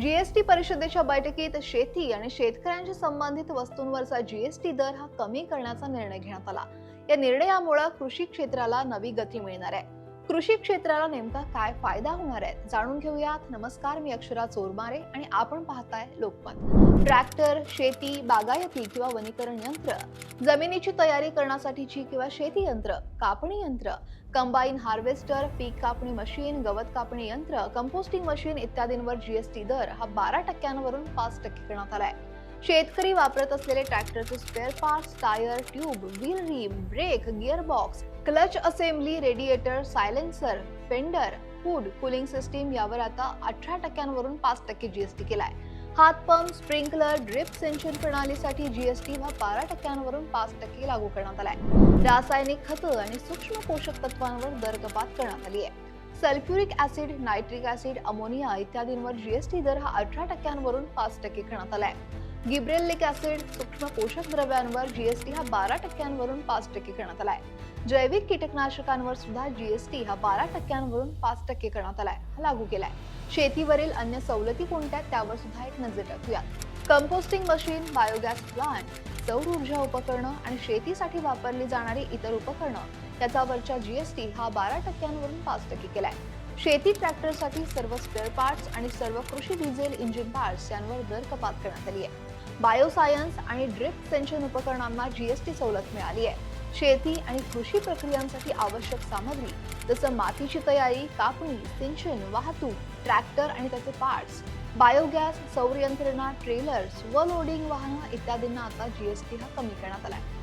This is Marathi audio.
जीएसटी परिषदेच्या बैठकीत शेती आणि शेतकऱ्यांशी संबंधित वस्तूंवरचा जीएसटी दर हा कमी करण्याचा निर्णय घेण्यात आला. या निर्णयामुळे कृषी क्षेत्राला नवी गती मिळणार आहे. कृषी क्षेत्राला नेमका काय फायदा होणार आहे? जाणून घेऊयात. नमस्कार मी अक्षरा चोरमारे आणि आपण पाहताय लोकमत. ट्रॅक्टर शेती बागायती किंवा वनीकरण यंत्र जमिनीची तयारी करण्यासाठीची किंवा शेती यंत्र कापणी यंत्र कंबाईन हार्वेस्टर पीक कापणी मशीन गवत कापणी यंत्र कंपोस्टिंग मशीन इत्यादींवर जीएसटी दर हा बारा टक्क्यांवरून पाच टक्के करण्यात आलाय. शेतकरी वापरत असलेले ट्रॅक्टरचे spare parts tyre tube wheel rim brake gearbox clutch assembly radiator silencer fender hood cooling system यावर आता अठरा टक्क्यांवरून पाच टक्के जीएसटी केलाय. हातपंप स्प्रिंकलर ड्रिप सिंचन प्रणालीसाठी जीएसटी हा बारा टक्क्यांवरून पाच टक्के लागू करण्यात आलाय. रासायनिक खतं आणि सूक्ष्म पोषक तत्वांवर दर कपात करण्यात आली आहे. Sulphuric acid nitric acid ammonia इत्यादींवर जीएसटी दर हा अठरा टक्क्यांवरून पाच टक्के करण्यात आलाय. गिब्रेलिक ऍसिड सूक्ष्म पोषक द्रव्यांवर जीएसटी हा बारा टक्क्यांवरून पाच टक्के करण्यात आलाय. जैविक कीटकनाशकांवर सुद्धा जीएसटी हा बारा टक्क्यांवरून पाच टक्के करण्यात आलाय हा लागू केलाय. शेतीवरील अन्य सवलती कोणत्या आहेत त्यावर सुद्धा एक नजर टाकूयात. कंपोस्टिंग मशीन बायोगॅस प्लांट सौर ऊर्जा उपकरणं आणि शेतीसाठी वापरली जाणारी इतर उपकरणं याच्यावरच्या जीएसटी हा बारा टक्क्यांवरून पाच टक्के केलाय. शेती ट्रॅक्टरसाठी सर्व स्पेअर पार्ट्स आणि सर्व कृषी डिझेल इंजिन पार्ट्स यांवर दर कपात करण्यात आली आहे. बायोसायन्स आणि ड्रिप सेन्शन उपकरणांना जीएसटी सवलत मिळाली आहे. शेती आणि कृषी प्रक्रियांसाठी आवश्यक सामग्री जसं मातीची तयारी कापणी सिंचन वाहतूक ट्रॅक्टर आणि त्याचे पार्ट्स बायोगॅस सौर यंत्रणा ट्रेलर्स व लोडिंग वाहनं इत्यादींना आता जीएसटी हा कमी करण्यात आला आहे